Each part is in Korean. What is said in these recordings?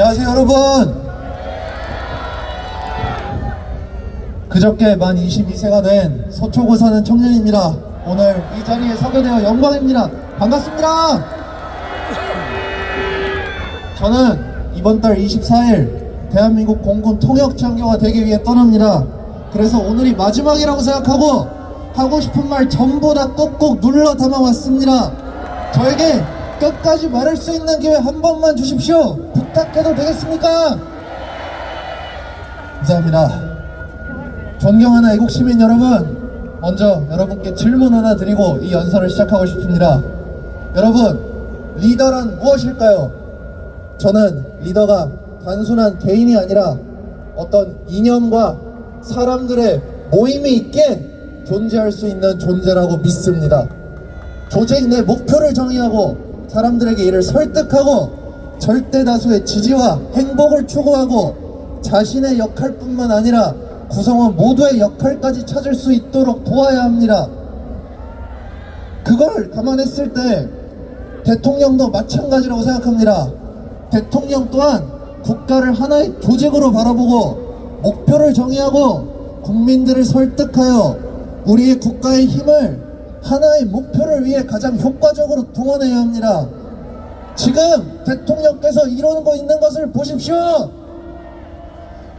안녕하세요 여러분. 그저께 만 22세가 된 서초구 사는 청년입니다. 오늘 이 자리에 서게 되어 영광입니다. 반갑습니다. 저는 이번 달 24일 대한민국 공군 통역 장교가 되기 위해 떠납니다. 그래서 오늘이 마지막이라고 생각하고 하고 싶은 말 전부 다 꼭꼭 눌러 담아왔습니다. 저에게 끝까지 말할 수 있는 기회 한 번만 주십시오 부탁해도 되겠습니까? 감사합니다 존경하는 애국 시민 여러분, 먼저 여러분께 질문 하나 드리고 이 연설을 시작하고 싶습니다. 여러분, 리더란 무엇일까요? 저는 리더가 단순한 개인이 아니라 어떤 이념과 사람들의 모임이 있게 존재할 수 있는 존재라고 믿습니다. 조직 내 목표를 정의하고 사람들에게 이를 설득하고 절대 다수의 지지와 행복을 추구하고 자신의 역할뿐만 아니라 구성원 모두의 역할까지 찾을 수 있도록 도와야 합니다. 그걸 감안했을 때 대통령도 마찬가지라고 생각합니다. 대통령 또한 국가를 하나의 조직으로 바라보고 목표를 정의하고 국민들을 설득하여 우리의 국가의 힘을 하나의 목표를 위해 가장 효과적으로 동원해야 합니다. 지금 대통령께서 이러고 있는 것을 보십시오.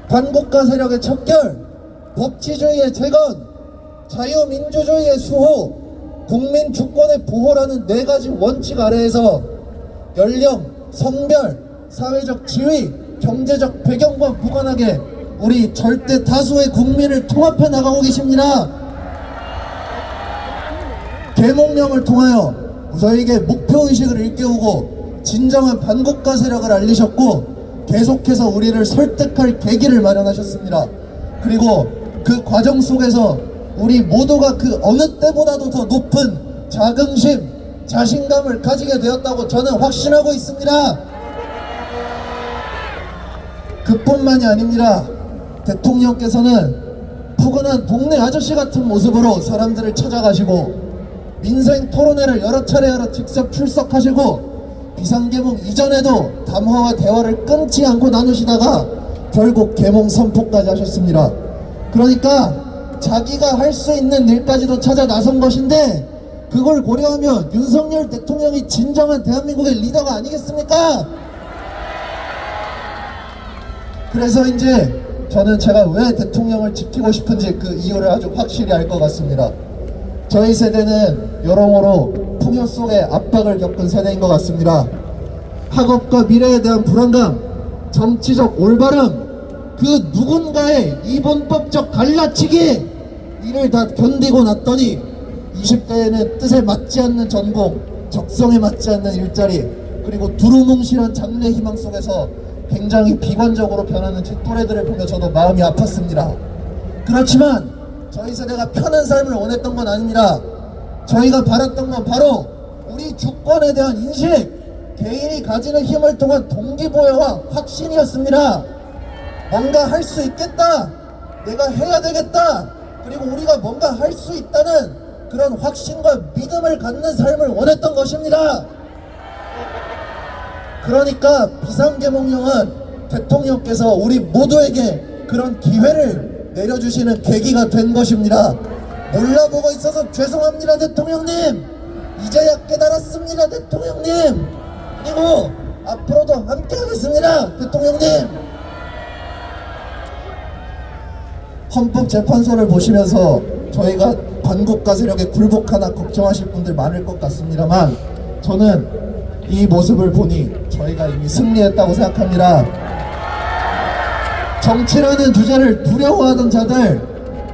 반국가 세력의 척결, 법치주의의 재건, 자유민주주의의 수호, 국민 주권의 보호라는 네 가지 원칙 아래에서 연령, 성별, 사회적 지위, 경제적 배경과 무관하게 우리 절대 다수의 국민을 통합해 나가고 계십니다. 계몽령을 통하여 저에게 목표의식을 일깨우고 진정한 반국가 세력을 알리셨고 계속해서 우리를 설득할 계기를 마련하셨습니다. 그리고 그 과정 속에서 우리 모두가 그 어느 때보다도 더 높은 자긍심, 자신감을 가지게 되었다고 저는 확신하고 있습니다. 그뿐만이 아닙니다. 대통령께서는 푸근한 동네 아저씨 같은 모습으로 사람들을 찾아가시고 민생 토론회를 여러 차례 하러 직접 출석하시고 비상계몽 이전에도 담화와 대화를 끊지 않고 나누시다가 결국 계몽 선포까지 하셨습니다. 그러니까 자기가 할 수 있는 일까지도 찾아 나선 것인데 그걸 고려하면 윤석열 대통령이 진정한 대한민국의 리더가 아니겠습니까? 그래서 이제 저는 제가 왜 대통령을 지키고 싶은지 그 이유를 아주 확실히 알 것 같습니다. 저희 세대는 여러모로 풍요 속에 압박을 겪은 세대인 것 같습니다. 학업과 미래에 대한 불안감, 정치적 올바름, 그 누군가의 이분법적 갈라치기 이를 다 견디고 났더니 20대에는 뜻에 맞지 않는 전공, 적성에 맞지 않는 일자리, 그리고 두루뭉실한 장래 희망 속에서 굉장히 비관적으로 변하는 제 또래들을 보며 저도 마음이 아팠습니다. 그렇지만 저희 세대가 편한 삶을 원했던 건 아닙니다. 저희가 바랐던 건 바로 우리 주권에 대한 인식, 개인이 가지는 힘을 통한 동기부여와 확신이었습니다. 뭔가 할 수 있겠다. 내가 해야 되겠다. 그리고 우리가 뭔가 할 수 있다는 그런 확신과 믿음을 갖는 삶을 원했던 것입니다. 그러니까 비상계몽령은 대통령께서 우리 모두에게 그런 기회를 내려주시는 계기가 된 것입니다. 몰라보고 있어서 죄송합니다, 대통령님. 이제야 깨달았습니다, 대통령님. 그리고 앞으로도 함께하겠습니다, 대통령님. 헌법재판소를 보시면서 저희가 반국가 세력에 굴복하나 걱정하실 분들 많을 것 같습니다만 저는 이 모습을 보니 저희가 이미 승리했다고 생각합니다. 정치라는 주제를 두려워하던 자들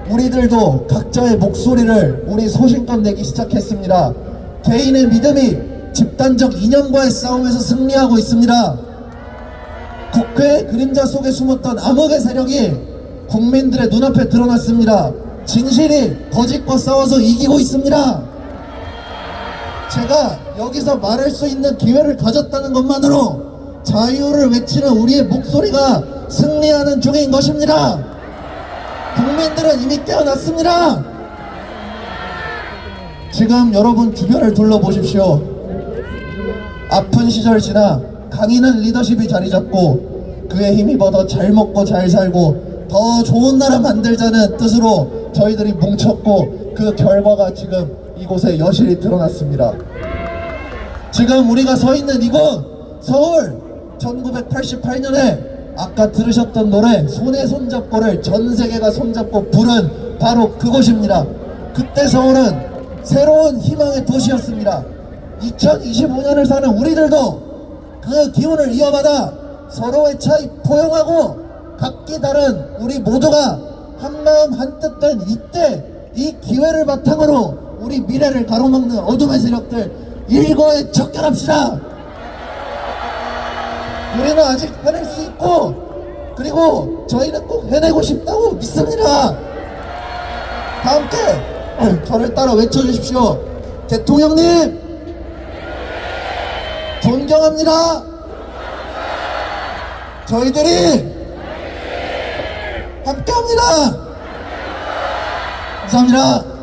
우리들도 각자의 목소리를 우리 소신껏 내기 시작했습니다. 개인의 믿음이 집단적 이념과의 싸움에서 승리하고 있습니다. 국회의 그림자 속에 숨었던 암흑의 세력이 국민들의 눈앞에 드러났습니다. 진실이 거짓과 싸워서 이기고 있습니다. 제가 여기서 말할 수 있는 기회를 가졌다는 것만으로 자유를 외치는 우리의 목소리가 승리하는 중인 것입니다. 국민들은 이미 깨어났습니다. 지금 여러분 주변을 둘러보십시오. 아픈 시절 지나 강인한 리더십이 자리 잡고 그에 힘입어 더 잘 먹고 잘 살고 더 좋은 나라 만들자는 뜻으로 저희들이 뭉쳤고 그 결과가 지금 이곳에 여실히 드러났습니다. 지금 우리가 서 있는 이곳 서울 1988년에 아까 들으셨던 노래 손에 손잡고를 전 세계가 손잡고 부른 바로 그곳입니다. 그때 서울은 새로운 희망의 도시였습니다. 2025년을 사는 우리들도 그 기운을 이어받아 서로의 차이 포용하고 각기 다른 우리 모두가 한마음 한뜻 된 이때 이 기회를 바탕으로 우리 미래를 가로막는 어둠의 세력들 일거에 척결합시다. 우리는 아직 해낼 수 있고 그리고 저희는 꼭 해내고 싶다고 믿습니다. 다 함께 저를 따라 외쳐주십시오. 대통령님 존경합니다. 저희들이 함께합니다. 감사합니다.